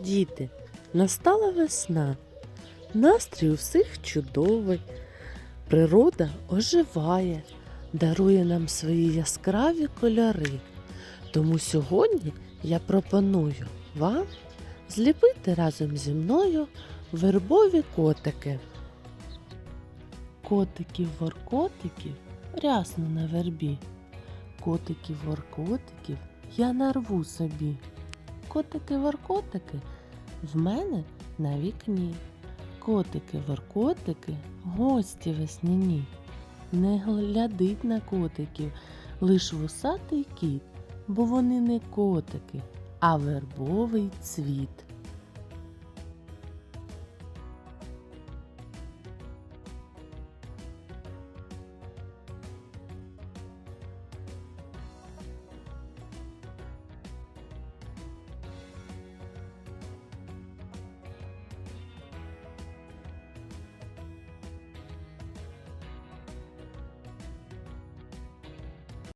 Діти, настала весна. Настрій у всіх чудовий. Природа оживає, дарує нам свої яскраві кольори. Тому сьогодні я пропоную вам зліпити разом зі мною вербові котики. Котиків-воркотиків рясно на вербі. Котиків-воркотиків я нарву собі. Котики-воркотики в мене на вікні. Котики-воркотики гості весняні. Не глядить на котиків лиш вусатий кіт, бо вони не котики, а вербовий цвіт.